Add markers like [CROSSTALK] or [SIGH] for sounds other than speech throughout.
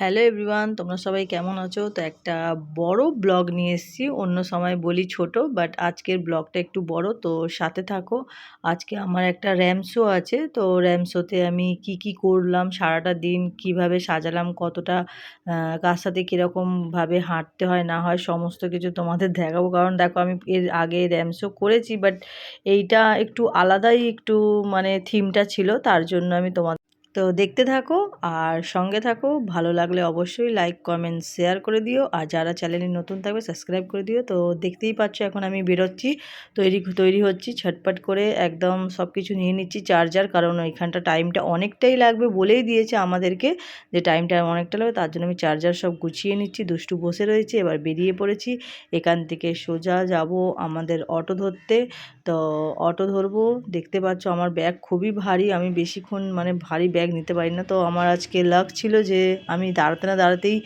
Hello everyone তোমরা সবাই কেমন আছো? তো একটা বড় ব্লগ নিয়ে এসেছি। অন্য সময় বলি ছোট বাট আজকের ব্লগটা একটু বড়, তো সাথে থাকো। আজকে আমার একটা র্যাম শো আছে, তো র্যাম শোতে আমি কি কি করলাম, সারাটা দিন কীভাবে সাজালাম, কতটা কার সাথে কীরকমভাবে হাঁটতে হয়, না হয়, সমস্ত কিছু তোমাদের দেখাবো। কারণ দেখো, আমি এর আগে র্যাম শো করেছি বাট এইটা একটু আলাদাই একটু মানে থিমটা ছিল, তার জন্য আমি তোমাদের তো দেখতে থাকো আর সঙ্গে থাকো। ভালো লাগলে অবশ্যই লাইক কমেন্ট শেয়ার করে দিও। আর যারা চ্যানেলে নতুন থাকবে সাবস্ক্রাইব করে দিও। তো দেখতেই পাচ্ছ এখন আমি বেরোচ্ছি। তৈরি তৈরি হচ্ছি, ছটপট করে একদম সব কিছু নিয়ে নিচ্ছি চার্জার কারণ ওইখানটা টাইমটা অনেকটাই লাগবে বলেই দিয়েছে আমাদেরকে যে টাইমটা অনেকটা লাগবে। তার জন্য আমি চার্জার সব গুছিয়ে নিচ্ছি, দুষ্টু বসে রয়েছে, এবার বেরিয়ে পড়েছি। এখান থেকে সোজা যাব আমাদের অটো ধরতে। তো অটো ধরবো, দেখতে পাচ্ছ আমার ব্যাগ খুবই ভারী, আমি বেশিক্ষণ মানে ভারী নিতে পারি না। তো আমার আজকে লাক ছিল যে আমি দাঁড়াতে না দাঁড়াতেই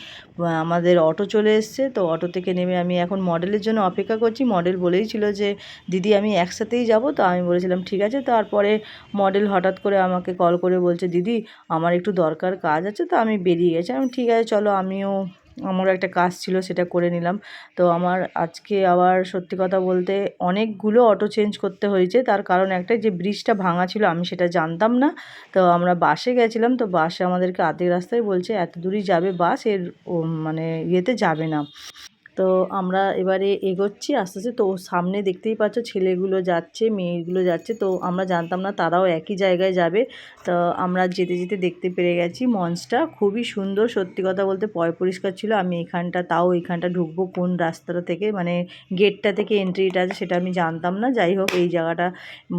আমাদের অটো চলে এসছে। তো অটো থেকে নেমে আমি এখন মডেলের জন্য অপেক্ষা করছি। মডেল বলেই ছিল যে, দিদি, আমি একসাথেই যাব। তো আমি বলেছিলাম, ঠিক আছে। তারপরে মডেল হঠাৎ করে আমাকে কল করে বলছে, দিদি, আমার একটু দরকার কাজ আছে। তো আমি বেরিয়ে গেছি। আমি ঠিক আছে, চলো। আমিও আমারও একটা কাজ ছিল, সেটা করে নিলাম। তো আমার আজকে আবার সত্যি কথা বলতে অনেকগুলো অটো চেঞ্জ করতে হয়েছে। তার কারণ একটা যে ব্রিজটা ভাঙা ছিল, আমি সেটা জানতাম না। তো আমরা বাসে গেছিলাম, তো বাসে আমাদেরকে আধে রাস্তায় বলছে, এত দূরই যাবে বাসের মানে ইয়েতে যাবে না। তো আমরা এবারে এগোচ্ছি, আস্তে আস্তে। তো সামনে দেখতেই পাচ্ছ ছেলেগুলো যাচ্ছে, মেয়েগুলো যাচ্ছে। তো আমরা জানতাম না তারাও একই জায়গায় যাবে। তো আমরা যেতে যেতে দেখতে পেরে গেছি মঞ্চটা। খুবই সুন্দর, সত্যি কথা বলতে পয় পরিষ্কার ছিল। আমি এখানটা, তাও এখানটা ঢুকবো কোন রাস্তাটা থেকে মানে গেটটা থেকে এন্ট্রিটা আছে সেটা আমি জানতাম না। যাই হোক, এই জায়গাটা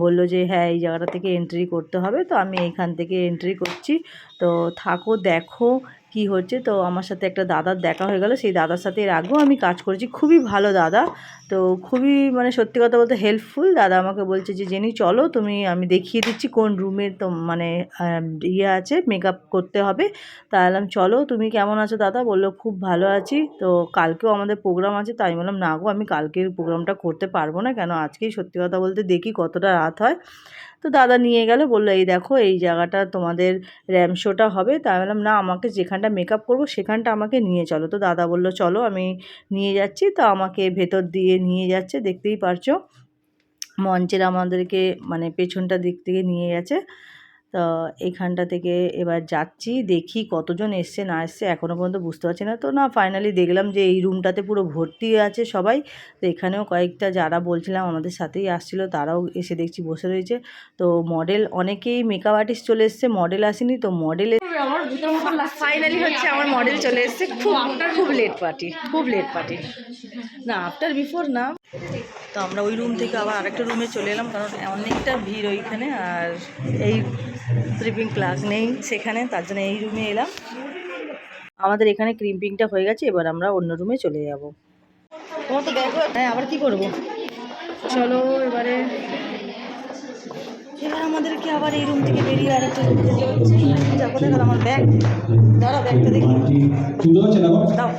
বলল যে হ্যাঁ এই জায়গাটা থেকে এন্ট্রি করতে হবে। তো আমি এইখান থেকে এন্ট্রি করছি। তো থাকো, দেখো। কি হচ্ছে? তো আমার সাথে একটা দাদার দেখা হয়ে গেল। সেই দাদার সাথে এর আগেও আমি কাজ করেছি। খুবই ভালো দাদা। তো খুবই মানে সত্যি কথা বলতে হেল্পফুল দাদা আমাকে বলছে যে, জেনি, চলো, তুমি, আমি দেখিয়ে দিচ্ছি কোন রুমের তো মানে ইয়ে আছে মেকআপ করতে হবে। তা বললাম, চলো, তুমি কেমন আছো দাদা? বলল, খুব ভালো আছি। তো কালকেও আমাদের প্রোগ্রাম আছে, তাই বললাম, না গো, আমি কালকের প্রোগ্রামটা করতে পারব না। কেন? আজকেই সত্যি কথা বলতে দেখি কতটা রাত হয়। তো দাদা নিয়ে গেল, বলল, এই দেখো, এই জায়গাটা তোমাদের র্যাম শোটা হবে। তাই বললাম, না, আমাকে যেখানটা মেকআপ করব, সেখানটা আমাকে নিয়ে চলো। তো দাদা বলল, চলো, আমি নিয়ে যাচ্ছি। তো আমাকে ভেতর দিয়ে নিয়ে যাচ্ছে, দেখতেই পারছ। মঞ্চের আমাদেরকে মানে পেছনটা দিক থেকে নিয়ে গেছে। তো এইখানটা থেকে এবার যাচ্ছি, দেখি কতজন এসছে, না এসছে এখনও পর্যন্ত বুঝতে পারছি না। তো না ফাইনালি দেখলাম যে এই রুমটাতে পুরো ভর্তি আছে সবাই। তো এখানেও কয়েকটা যারা বলছিলাম আমাদের সাথেই আসছিল, তারাও এসে দেখছি বসে রয়েছে। তো মডেল অনেকেই মেকআপ আর্টিস্ট চলে এসছে মডেল আসেনি, তো মডেল ফাইনালি হচ্ছে আমার মডেল চলে এসছে। খুব খুব লেট পার্টি খুব লেট পার্টি না আফটার বিফোর না। তো আমরা ওই রুম থেকে আবার আরেকটা রুমে চলে এলাম, কারণ অনেকটা ভিড় ওইখানে, আর এই স্লিপিং ক্লাস নেই সেখানে তার জন্য এই রুমে এলাম। আমাদের এখানে ক্রিম্পিংটা হয়ে গেছে এবার আমরা অন্য রুমে চলে যাব। তোমার তো দেখো হ্যাঁ আবার কি করব? চলো এবারে। এবার আমাদেরকে আবার এই রুম থেকে বেরিয়ে আরেকটা রুমে যেতে হচ্ছে। যা কোথায় গেল আমার ব্যাগ দাঁড়াও ব্যাগটা দেখি। দাও।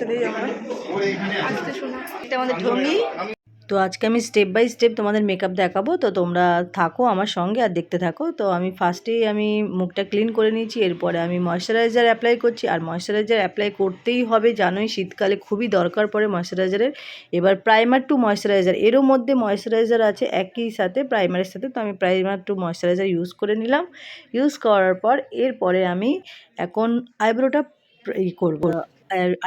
চলে যাই আমাদের ঢঙ্গি তো আজকে আমি স্টেপ বাই স্টেপ তোমাদের মেকআপ দেখাবো। তো তোমরা থাকো আমার সঙ্গে আর দেখতে থাকো। তো আমি ফার্স্টেই আমি মুখটা ক্লিন করে নিয়েছি, এরপরে আমি ময়শ্চারাইজার অ্যাপ্লাই করছি। আর ময়শ্চারাইজার অ্যাপ্লাই করতেই হবে জানোই শীতকালে খুবই দরকার পড়ে ময়শ্চারাইজারের এবার প্রাইমার টু ময়শ্চারাইজার এরও মধ্যে ময়শ্চারাইজার আছে, একই সাথে প্রাইমারের সাথে। তো আমি প্রাইমার টু ময়শ্চারাইজার ইউজ করে নিলাম। ইউজ করার পর এরপরে আমি এখন আইব্রোটা ই করব।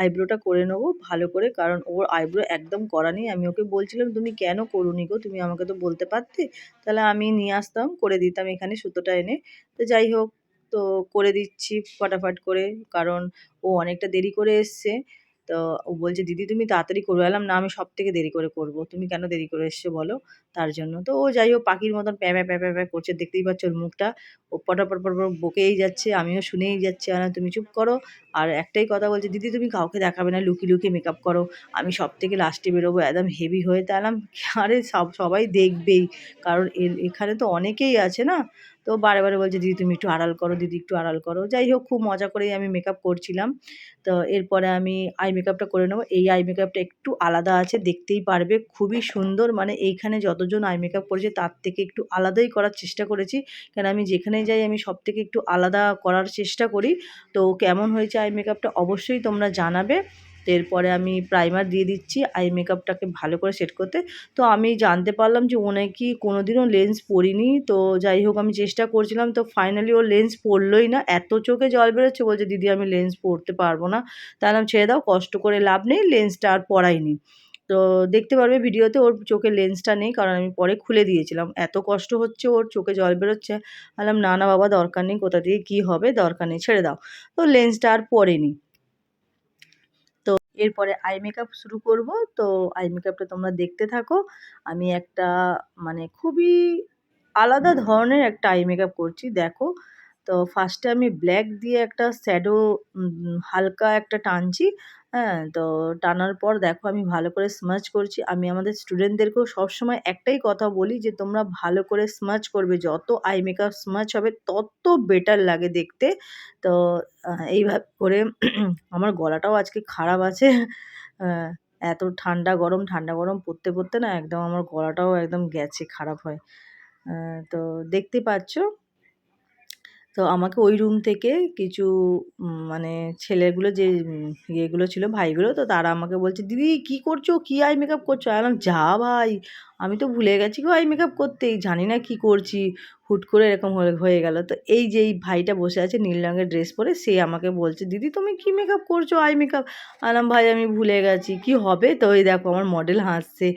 আইব্রোটা করে নেব ভালো করে, কারণ ওর আইব্রো একদম করা নেই। আমি ওকে বলছিলাম, তুমি কেন করুনি গো? তুমি আমাকে তো বলতে পারতে? তাহলে আমি নিয়ে আসতাম, করে দিতাম এখানে সুতোটা এনে। তো যাই হোক, তো করে দিচ্ছি ফটাফট করে, কারণ ও অনেকটা দেরি করে এসছে। তো ও বলছে, দিদি, তুমি তাড়াতাড়ি করবে এলাম না, আমি সব থেকে দেরি করে করব। তুমি কেন দেরি করে এসছো বলো? তার জন্য। তো ও যাই হোক, পাখির মতন প্যাঁ প্যাঁ প্যাঁ প্যাঁ করছে। দেখতেই পাচ্ছ ওর মুখটা ও পটাপট, পটপট বকেই যাচ্ছে। আমিও শুনেই যাচ্ছি, আর, তুমি চুপ করো। আর একটাই কথা বলছে, দিদি, তুমি কাউকে দেখাবে না, লুকিয়ে লুকিয়ে মেকআপ করো। আমি সব থেকে লাস্টে বেরোবো, একদম হেভি হয়ে তাহলাম [LAUGHS] আরে, সব, সবাই দেখবেই। কারণ এখানে তো অনেকেই আছে না? তো বারে বারে বলছে, দিদি, তুমি একটু আড়াল করো, দিদি, একটু আড়াল করো। যাই হোক, খুব মজা করেই আমি মেকআপ করছিলাম। তো এরপরে আমি আই মেকআপটা করে নেব। এই আই মেকআপটা একটু আলাদা আছে, দেখতেই পারবে। খুবই সুন্দর মানে এইখানে যতজন আই মেকআপ করেছে, তার থেকে একটু আলাদাই করার চেষ্টা করেছি। কেন, আমি যেখানেই যাই, আমি সব থেকে একটু আলাদা করার চেষ্টা করি। তো কেমন হয়েছে আই মেকআপটা অবশ্যই তোমরা জানাবে। এরপরে আমি প্রাইমার দিয়ে দিচ্ছি আই মেকআপটাকে ভালো করে সেট করতে। তো আমি জানতে পারলাম যে নাকি কোনো দিনও লেন্স পরিনি। তো যাই হোক, আমি চেষ্টা করছিলাম, তো ফাইনালি ও লেন্স পরলোই না। এত চোখে জল বেরোচ্ছে, বলছে, দিদি, আমি লেন্স পরতে পারব না। তাহলে আমি ছেড়ে দাও, কষ্ট করে লাভ নেই লেন্সটা আর পরাইনি তো দেখতে পারবে ভিডিওতে, ওর চোখে লেন্সটা নেই, কারণ আমি পরে খুলে দিয়েছিলাম। এত কষ্ট হচ্ছে ওর, চোখে জল বেরোচ্ছে। বললাম, না না, বাবা, দরকার নেই, কোথা দিয়ে কী হবে, দরকার নেই, ছেড়ে দাও। তো লেন্সটা আর পরেনি। এরপরে আই মেকআপ শুরু করব। তো আই মেকআপটা তোমরা দেখতে থাকো। আমি একটা মানে খুবই আলাদা ধরনের একটা আই মেকআপ করছি দেখো। তো ফার্স্টে আমি ব্ল্যাক দিয়ে একটা শ্যাডো হালকা একটা টানছি। হ্যাঁ তো টানার পর দেখো আমি ভালো করে স্মাচ করছি। আমি আমাদের স্টুডেন্টদেরকেও সবসময় একটাই কথা বলি যে, তোমরা ভালো করে স্মাচ করবে। যত আই মেকআপ স্মাচ হবে, তত বেটার লাগে দেখতে। তো এইভাবে করে [CLEARS THROAT] আমার গলাটাও আজকে খারাপ আছে। এত ঠান্ডা গরম ঠান্ডা গরম পড়তে পড়তে না একদম আমার গলাটাও একদম গেছে, খারাপ হয়। তো দেখতে পাচ্ছ? তো আমাকে ওই রুম থেকে কিছু মানে ছেলেগুলো যে ইয়েগুলো ছিল, ভাইগুলো, তো তারা আমাকে বলছে, দিদি, কি করছ? কী আই মেকআপ করছ? আমি বললাম, যা ভাই আমি তো ভুলে গেছি গো আই মেকআপ করতেই। জানি না কি করছি, হুট করে এরকম হয়ে গেল। তো এই যে এই ভাইটা বসে আছে নীল রঙের ড্রেস পরে, সে আমাকে বলছে, দিদি, তুমি কি মেকআপ করছ? আই মেকআপ আলাম ভাই, আমি ভুলে গেছি। কি হবে তো? ওই দেখো, আমার মডেল হাসছে।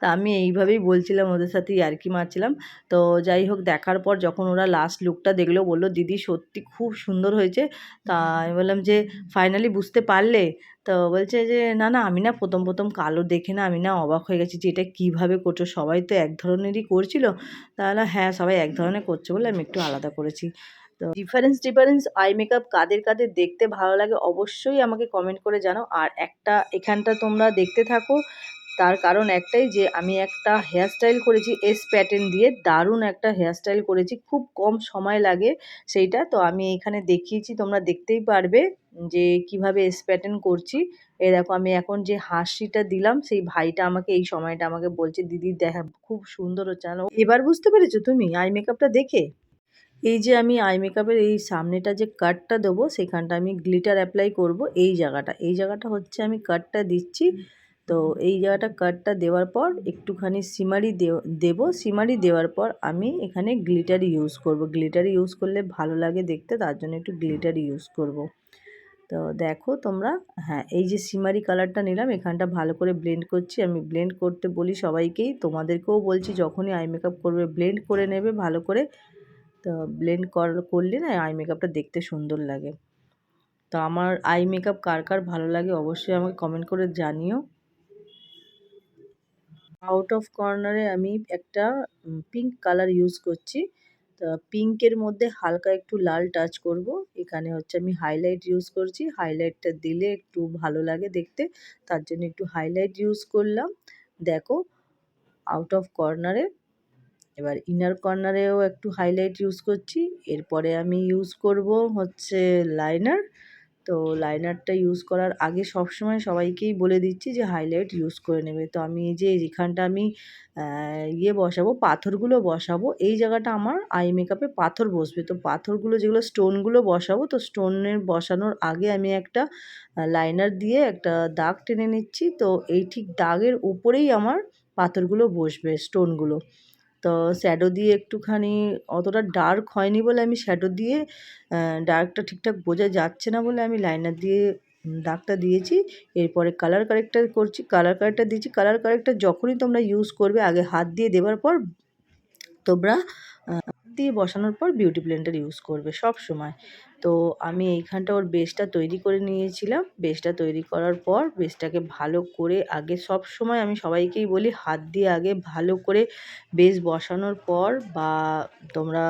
তা আমি এইভাবেই বলছিলাম ওদের সাথে ইয়ার্কি মারছিলাম। তো যাই হোক, দেখার পর যখন ওরা লাস্ট লুকটা দেখল, বলল, দিদি, সত্যি খুব সুন্দর হয়েছে। তা আমি বললাম যে ফাইনালি বুঝতে পারলে? তো বলছে যে, না না, আমি না প্রথম প্রথম কালো দেখে না, আমি না অবাক হয়ে গেছি যে এটা কীভাবে করছ? সবাই তো এক ধরনেরই করছিল। তাহলে হ্যাঁ সবাই এক ধরনের করছে বলে আমি একটু আলাদা করেছি। তো ডিফারেন্স ডিফারেন্স আই মেকআপ কাদের কাদের দেখতে ভালো লাগে অবশ্যই আমাকে কমেন্ট করে জানাও। আর একটা, এখানটা তোমরা দেখতে থাকো। তার কারণ একটাই যে, আমি একটা হেয়ারস্টাইল করেছি এস প্যাটার্ন দিয়ে দারুণ একটা হেয়ারস্টাইল করেছি। খুব কম সময় লাগে সেইটা। তো আমি এখানে দেখিয়েছি, তোমরা দেখতেই পারবে। যে কীভাবে এস প্যাটার্ন করছি এ দেখো আমি এখন যে হাসিটা দিলাম, সেই ভাইটা আমাকে এই সময়টা আমাকে বলছে, দিদি দেখা, খুব সুন্দর হচ্ছে। এবার বুঝতে পেরেছ তুমি? আই মেকআপটা দেখে? এই যে আমি আই মেকআপের এই সামনেটা যে কাটটা দেবো, সেখানটা আমি গ্লিটার অ্যাপ্লাই করব এই জায়গাটা। এই জায়গাটা হচ্ছে আমি কাটটা দিচ্ছি। তো এই জায়গাটা কাটটা দেওয়ার পর একটুখানি সিমারি দেব। সিমারি দেওয়ার পর আমি এখানে গ্লিটার ইউজ করব। গ্লিটার ইউজ করলে ভালো লাগে দেখতে, তার জন্য একটু গ্লিটার ইউজ করব। তো দেখো তোমরা হ্যাঁ এই যে সিমারি কালারটা নিলাম, এখানটা ভালো করে ব্লেন্ড করছি। আমি ব্লেন্ড করতে বলি সবাইকেই, তোমাদেরকেও বলছি যখনই আই মেকআপ করবে ব্লেন্ড করে নেবে ভালো করে। তো ব্লেন্ড করলে না আই মেকআপটা দেখতে সুন্দর লাগে। তো আমার আই মেকআপ কার কার ভালো লাগে অবশ্যই আমাকে কমেন্ট করে জানিও। আউট অফ কর্নারে আমি একটা পিঙ্ক কালার ইউজ করছি। পিঙ্কের মধ্যে হালকা একটু লাল টাচ করব। এখানে হচ্ছে আমি হাইলাইট ইউজ করছি। হাইলাইটটা দিলে একটু ভালো লাগে দেখতে। তার জন্য একটু হাইলাইট ইউজ করলাম। দেখো আউট অফ কর্নারে এবার ইনার কর্নারেও একটু হাইলাইট ইউজ করছি। এরপরে আমি ইউজ করব হচ্ছে লাইনার তো লাইনারটা ইউজ করার আগে সবসময় সবাইকেই বলে দিচ্ছি যে হাইলাইট ইউজ করে নেবে। তো আমি এই যে যেখানটা আমি ইয়ে বসাবো, পাথরগুলো বসাবো, এই জায়গাটা আমার আই মেকআপে পাথর বসবে। তো পাথরগুলো যেগুলো স্টোনগুলো বসাবো, তো স্টোনের বসানোর আগে আমি একটা লাইনার দিয়ে একটা দাগ টেনে নিচ্ছি। তো এই ঠিক দাগের উপরেই আমার পাথরগুলো বসবে স্টোনগুলো তো শ্যাডো দিয়ে একটুখানি অতটা ডার্ক হয়নি বলে আমি শ্যাডো দিয়ে ডার্কটা ঠিকঠাক বোঝা যাচ্ছে না বলে আমি লাইনার দিয়ে দাগটা দিয়েছি। এরপরে কালার কারেক্টার করছি কালার কারেক্টার দিয়েছি। কালার কারেক্টার যখনই তোমরা ইউজ করবে, আগে হাত দিয়ে দেওয়ার পর তোমরা দিয়ে বসানোর পর বিউটি ব্লেন্ডার ইউজ করবে সব সময়। তো আমি এইখানটা ওর বেসটা তৈরি করে নিয়েছিলাম। বেসটা তৈরি করার পর বেসটাকে ভালো করে আগে সব সময় আমি সবাইকেই বলি হাত দিয়ে আগে ভালো করে বেস বসানোর পর বা তোমরা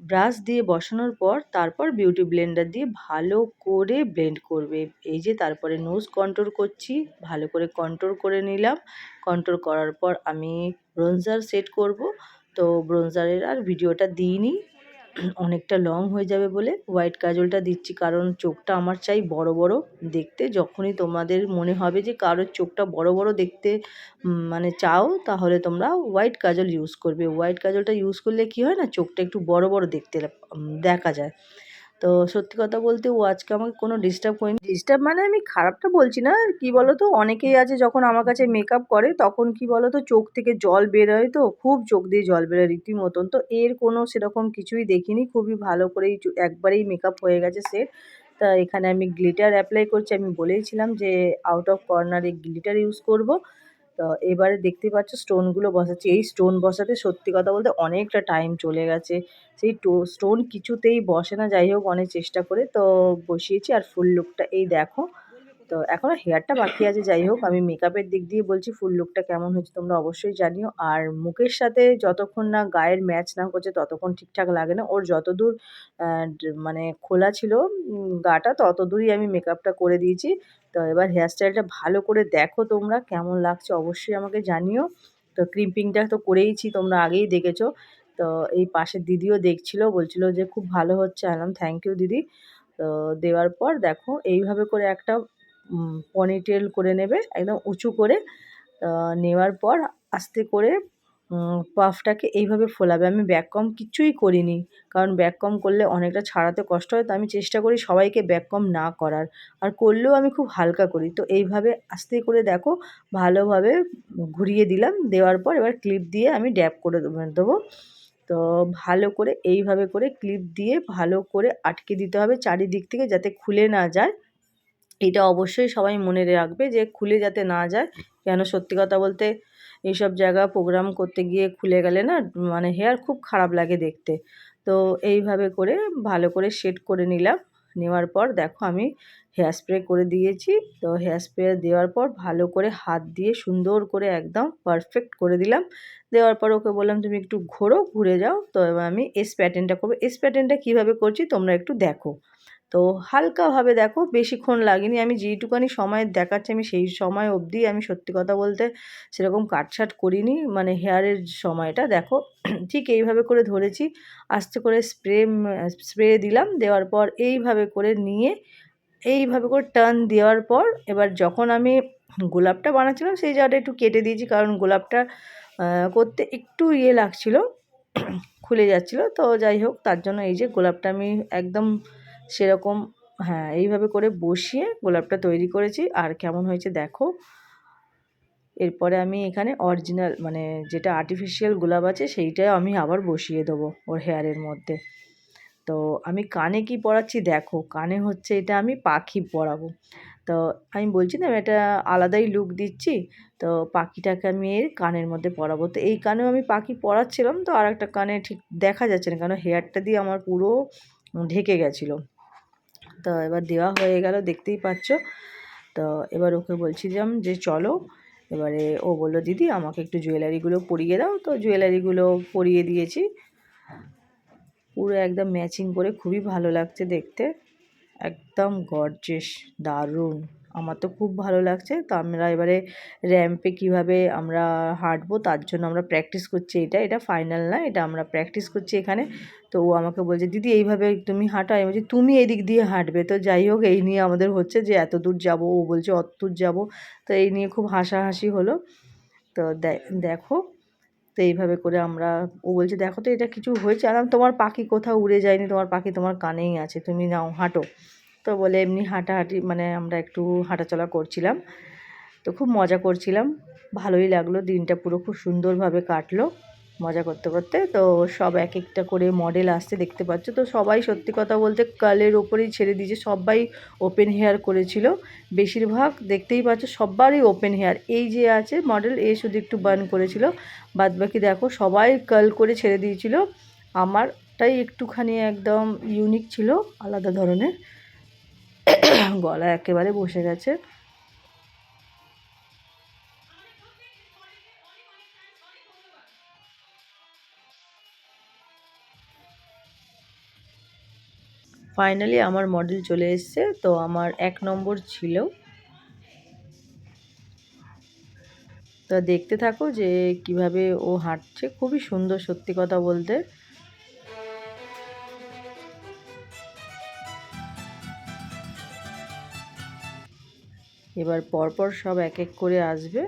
ব্রাশ দিয়ে বসানোর পর তারপর বিউটি ব্লেন্ডার দিয়ে ভালো করে ব্লেন্ড করবে। এই যে তারপরে নোজ কন্ট্রোল করছি, ভালো করে কন্ট্রোল করে নিলাম। কন্ট্রোল করার পর আমি ব্রোঞ্জার সেট করব। তো ব্রোঞ্জারের আর ভিডিওটা দিইনি। অনেকটা লং হয়ে যাবে বলে হোয়াইট কাজলটা দিচ্ছি কারণ চোখটা আমার চাই বড় বড় দেখতে। যখনই তোমাদের মনে হবে যে কারোর চোখটা বড় বড় দেখতে মানে চাও, তাহলে তোমরা হোয়াইট কাজল ইউজ করবে। হোয়াইট কাজলটা ইউজ করলে কি হয় না, চোখটা একটু বড় বড় দেখতে দেখা যায়। তো সত্যি কথা বলতে ও আজকে আমাকে কোনো ডিস্টার্ব করেনি। ডিস্টার্ব মানে আমি খারাপটা বলছি না কি বলো তো অনেকেই আছে যখন আমার কাছে মেকআপ করে, তখন কি বলো তো চোখ থেকে জল বেরোয় তো, খুব চোখ দিয়ে জল বেরোয় রীতিমতন। তো এর কোনো সেরকম কিছুই দেখিনি, খুবই ভালো করেই একবারেই মেকআপ হয়ে গেছে সেট তা এখানে আমি গ্লিটার অ্যাপ্লাই করছি। আমি বলেইছিলাম যে আউট অফ কর্নারে গ্লিটার ইউজ করব। তো এবারে দেখতে পাচ্ছ স্টোনগুলো বসাচ্ছি। এই স্টোন বসাতে সত্যি কথা বলতে অনেকটা টাইম চলে গেছে। সেই স্টোন কিছুতেই বসে না, যাই হোক অনেক চেষ্টা করে তো বসিয়েছি আর ফুল লুকটা এই দেখো। তো এখনও হেয়ারটা বাকি আছে, যাই হোক আমি মেকআপের দিক দিয়ে বলছি ফুল লুকটা কেমন হয়েছে তোমরা অবশ্যই জানিও। আর মুখের সাথে যতক্ষণ না গায়ের ম্যাচ না করছে ততক্ষণ ঠিকঠাক লাগে না। ওর যতদূর মানে খোলা ছিল গাটা তত দূরই আমি মেকআপটা করে দিয়েছি। তো এবার হেয়ারস্টাইলটা ভালো করে দেখো তোমরা, কেমন লাগছে অবশ্যই আমাকে জানিও। তো ক্রিম্পিংটা তো করেইছি, তোমরা আগেই দেখেছ। তো এই পাশের দিদিও দেখছিল, বলছিল যে খুব ভালো হচ্ছে আলাম থ্যাংক ইউ দিদি। তো দেওয়ার পর দেখো, এইভাবে করে একটা পনিটেল করে নেবে, একদম উঁচু করে। নেওয়ার পর আস্তে করে পাফটাকে এইভাবে ফোলাবে। আমি ব্যাক কম কিচ্ছুই করিনি। কারণ ব্যাক কম করলে অনেকটা ছাড়াতে কষ্ট হয়। তো আমি চেষ্টা করি সবাইকে ব্যাক কম না করার। আর করলেও আমি খুব হালকা করি। তো এইভাবে আস্তে করে দেখো, ভালোভাবে ঘুরিয়ে দিলাম। দেওয়ার পর এবার ক্লিপ দিয়ে আমি ড্যাপ করে দেবো তো ভালো করে এইভাবে করে ক্লিপ দিয়ে ভালো করে আটকে দিতে হবে চারিদিক থেকে যাতে খুলে না যায়। এটা অবশ্যই সবাই মনে রাখবে যে খুলে যাতে না যায়। কেন সত্যি কথা বলতে এইসব জায়গা প্রোগ্রাম করতে গিয়ে খুলে গেলে না মানে হেয়ার খুব খারাপ লাগে দেখতে। তো এইভাবে করে ভালো করে সেট করে নিলাম। নেওয়ার পর দেখো আমি হেয়ার স্প্রে করে দিয়েছি। তো হেয়ার স্প্রে দেওয়ার পর ভালো করে হাত দিয়ে সুন্দর করে একদম পারফেক্ট করে দিলাম। দেওয়ার পর ওকে বললাম, তুমি একটু ঘোরো, ঘুরে যাও। তো আমি এস প্যাটার্নটা করব। এস প্যাটার্নটা কীভাবে করছি তোমরা একটু দেখো। তো হালকাভাবে দেখো, বেশিক্ষণ লাগেনি। আমি যেইটুকানি সময় দেখাচ্ছি, আমি সেই সময় অবধি আমি সত্যি কথা বলতে সেরকম কাটছাট করিনি মানে হেয়ারের সময়টা। দেখো, ঠিক এইভাবে করে ধরেছি, আস্তে করে স্প্রে স্প্রে দিলাম, দেওয়ার পর এইভাবে করে নিয়ে, এইভাবে করে টার্ন দেওয়ার পর এবার যখন আমি গোলাপটা বানাচ্ছিলাম, সেই জায়গাটা একটু কেটে দিয়েছি, কারণ গোলাপটা করতে একটু ইয়ে লাগছিল, খুলে যাচ্ছিল। তো যাই হোক, তার জন্য এই যে গোলাপটা আমি একদম সেরকম হ্যাঁ এইভাবে করে বসিয়ে গোলাপটা তৈরি করেছি। আর কেমন হয়েছে দেখো, এরপরে আমি এখানে অরিজিনাল মানে যেটা আর্টিফিশিয়াল গোলাপ আছে সেইটাই আমি আবার বসিয়ে দেবো ওর হেয়ারের মধ্যে। তো আমি কানে কি পরাচ্ছি দেখো, কানে হচ্ছে এটা আমি পাখি পরাবো। তো আমি বলছি না এটা আলাদাই লুক দিচ্ছি, তো পাখিটাকে আমি এর কানের মধ্যে পরাবো। তো এই কানেও আমি পাখি পরাচ্ছিলাম, তো আর একটা কানে ঠিক দেখা যাচ্ছে না কারণ হেয়ারটা দিয়ে আমার পুরো ঢেকে গেছিল। তো এবার দেওয়া হয়ে গেল, দেখতেই পাচ্ছ। তো এবার ওকে বলছিলাম যে চলো। এবারে ও বলল, দিদি, আমাকে একটু জুয়েলারিগুলো পরিয়ে দাও। তো জুয়েলারিগুলো পরিয়ে দিয়েছি। পুরো একদম ম্যাচিং করে খুবই ভালো লাগছে দেখতে। একদম গর্জেস দারুণ। আমার তো খুব ভালো লাগছে। তো আমরা এবারে র্যাম্পে কীভাবে আমরা হাঁটবো, তার জন্য আমরা প্র্যাকটিস করছি এটা। এটা ফাইনাল না, এটা আমরা প্র্যাকটিস করছি এখানে। তো ও আমাকে বলছে, দিদি, এইভাবে তুমি হাঁটো। আমি বলছি, তুমি এদিক দিয়ে হাঁটবে। তো যাই হোক, এই নিয়ে আমাদের হচ্ছে যে এত দূর যাব, ও বলছে, অত দূর যাব। তো এই নিয়ে খুব হাসাহাসি হলো। তো দেখো, তো এইভাবে করে আমরা, ও বলছে, দেখো তো এটা কিছু হয়েছে। আর তোমার পাখি কোথাও উড়ে যায়নি, তোমার পাখি তোমার কানেই আছে। তুমি নাও, হাঁটো। তো বলে এমনি হাঁটাহাঁটি মানে আমরা একটু হাঁটাচলা করছিলাম। তো খুব মজা করছিলাম। ভালোই লাগল, দিনটা পুরো খুব সুন্দরভাবে কাটলো মজা করতে করতে। তো সব এক একটা করে মডেল আসতে দেখতে পাচ্ছ। তো সবাই সত্যি কথা বলতে কালের ওপরেই ছেড়ে দিয়েছে। সবাই ওপেন হেয়ার করেছিল। বেশিরভাগ দেখতেই পাচ্ছ, সবারই ওপেন হেয়ার এই যে আছে মডেল এ শুধু একটু বার্ন করেছিল। বাদবাকি দেখো, সবাই কাল করে ছেড়ে দিয়েছিল। আমারটাই একটুখানি একদম ইউনিক ছিল, আলাদা ধরনের। গলা একেবারে বসে গেছে। ফাইনালি আমার মডেল চলে এসছে, তো আমার এক নম্বর ছিল। তা দেখতে থাকো যে কীভাবে ও হাঁটছে, খুবই সুন্দর সত্যি কথা বলতে। এবার পরপর সব এক এক করে আসবে।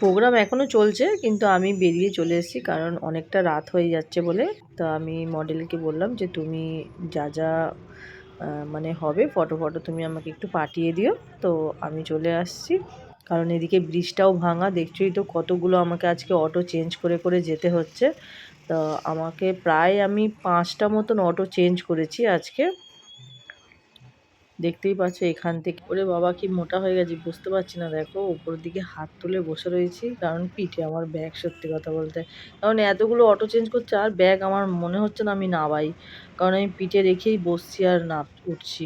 প্রোগ্রাম এখনও চলছে, কিন্তু আমি বেরিয়ে চলে এসেছি কারণ অনেকটা রাত হয়ে যাচ্ছে বলে। তো আমি মডেলকে বললাম যে, তুমি যা যা মানে হবে, ফটো ফটো তুমি আমাকে একটু পাঠিয়ে দিও। তো আমি চলে আসছি। কারণ এদিকে ব্রিজটাও ভাঙা, দেখছোই তো কতগুলো আমাকে আজকে অটো চেঞ্জ করে করে যেতে হচ্ছে। তো আমাকে প্রায় আমি পাঁচটা মতন অটো চেঞ্জ করেছি আজকে। দেখতেই পাচ্ছ এখান থেকে। ওরে বাবা, কি মোটা হয়ে গেছি, বুঝতে পারছি না। দেখো উপর দিকে হাত তুলে বসে রয়েছি, কারণ পিঠে আমার ব্যাগ, সত্যি কথা বলতে। কারণ এতগুলো অটো চেঞ্জ করছে, আর ব্যাগ আমার মনে হচ্ছে না আমি নাবাই কারণ আমি পিঠে রেখেই বসছি আর নাম উঠছি।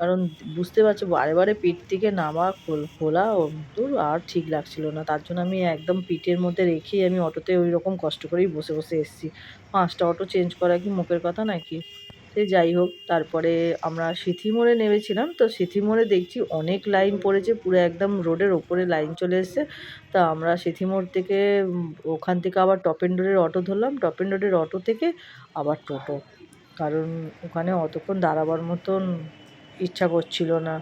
কারণ বুঝতে পারছ, বারে বারে পিঠ থেকে নামা খোলা দূর আর ঠিক লাগছিল না। তার জন্য আমি একদম পিঠের মধ্যে রেখেই আমি অটোতে ওই রকম কষ্ট করেই বসে বসে এসেছি। পাঁচটা অটো চেঞ্জ করা কি মুখের কথা নাকি? সে যাই হোক, তারপরে আমরা সিথিমোড়ে নেমেছিলাম। তো সিথিমোড়ে দেখছি অনেক লাইন পড়েছে, পুরো একদম রোডের ওপরে লাইন চলে এসছে। তা আমরা সিথিমোড় থেকে ওখান থেকে আবার টপেন রোডের অটো ধরলাম। টপেন রোডের অটো থেকে আবার টোটো। কারণ ওখানে অতক্ষণ দাঁড়াবার মতন ইচ্ছা করছিল না।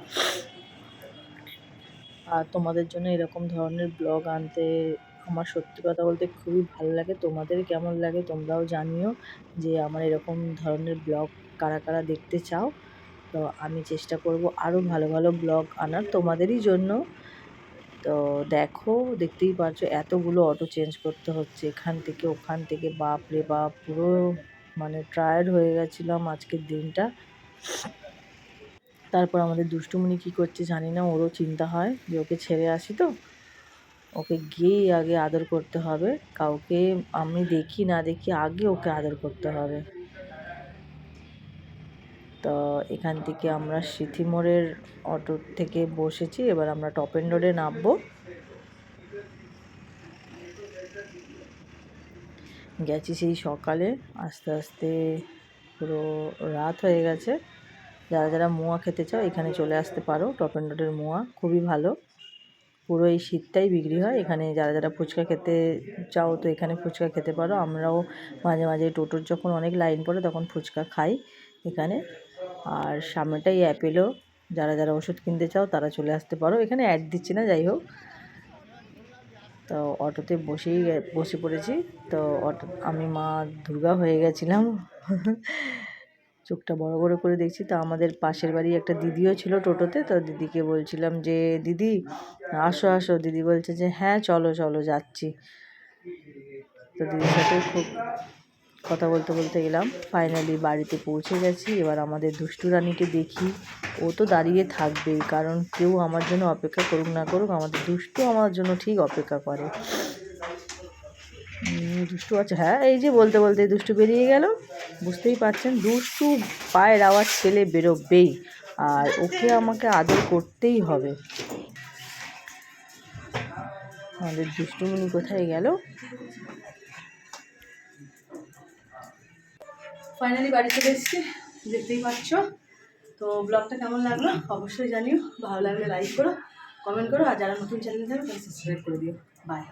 আর তোমাদের জন্য এরকম ধরনের ব্লগ আনতে আমার সত্যি কথা বলতে খুবই ভালো লাগে। তোমাদের কেমন লাগে তোমরাও জানিও যে আমার এরকম ধরনের ব্লগ কারা কারা দেখতে চাও, তো আমি চেষ্টা করব আরও ভালো ভালো ব্লগ আনার তোমাদেরই জন্য। তো দেখো, দেখতেই পারছ এতগুলো অটো চেঞ্জ করতে হচ্ছে। এখান থেকে ওখান থেকে, বাপ রে বাপ, পুরো মানে টায়ার্ড হয়ে গেছিলাম আজকের দিনটা। তারপর আমাদের দুষ্টুমনি কী করছে জানি না, ওরও চিন্তা হয় যে ওকে ছেড়ে আসি তো। ওকে গিয়েই আগে আদর করতে হবে। কাউকে আমি দেখি না, দেখি আগে ওকে আদর করতে হবে। তো এখান থেকে আমরা সিথিমোড়ের অটো থেকে বসেছি, এবার আমরা টপেন রোডে নামবো। গেছি সেই সকালে, আস্তে আস্তে পুরো রাত হয়ে গেছে। যারা যারা মোয়া খেতে চাও, এখানে চলে আসতে পারো টপেন রোডের মোয়া, খুবই ভালো। পুরো এই শীতটাই বিক্রি হয়। এখানে যারা যারা ফুচকা খেতে চাও, তো এখানে ফুচকা খেতে পারো। আমরাও মাঝে মাঝে টোটোর যখন অনেক লাইন পড়ে, তখন ফুচকা খাই এখানে। আর সামনেটাই অ্যাপেলো যারা যারা ওষুধ কিনতে চাও, তারা চলে আসতে পারো। এখানে অ্যাড দিচ্ছি না, যাই হোক। তো অটোতে বসেই, বসে পড়েছি। তো অটো, আমি মা দুর্গা হয়ে গেছিলাম। চোখটা বড় বড় করে দেখছি। তো আমাদের পাশের বাড়ি একটা দিদিও ছিল টোটোতে। তো দিদিকে বলছিলাম যে, দিদি, আসো আসো। দিদি বলছে যে হ্যাঁ চলো চলো, যাচ্ছি। তো দিদির সাথে খুব কথা বলতে বলতে গেলাম। ফাইনালি বাড়িতে পৌঁছে গেছি। এবার আমাদের দুষ্টু রানীকে দেখি। ও তো দাঁড়িয়ে থাকবেই কারণ কেউ আমার জন্য অপেক্ষা করুক না করুক, আমাদের দুষ্টু আমার জন্য ঠিক অপেক্ষা করে। দুষ্টু আছে। হ্যাঁ এই যে বলতে বলতে দুষ্টু বেরিয়ে গেল। বুঝতেই পারছেন, দুষ্টু পায়ের আওয়াজ ছেলে বেরোবেই, আর ওকে আমাকে আদর করতেই হবে। আমাদের দুষ্টুমণি কোথায় গেল? ফাইনালি বাড়ি চলে এসেছি, দেখতেই পাচ্ছ। তো ব্লগটা কেমন লাগল? অবশ্যই জানিও। ভালো লাগলে লাইক করো কমেন্ট করো, আর যারা নতুন চ্যানেল থাকবে তারা সাবস্ক্রাইব করে দিও। বাই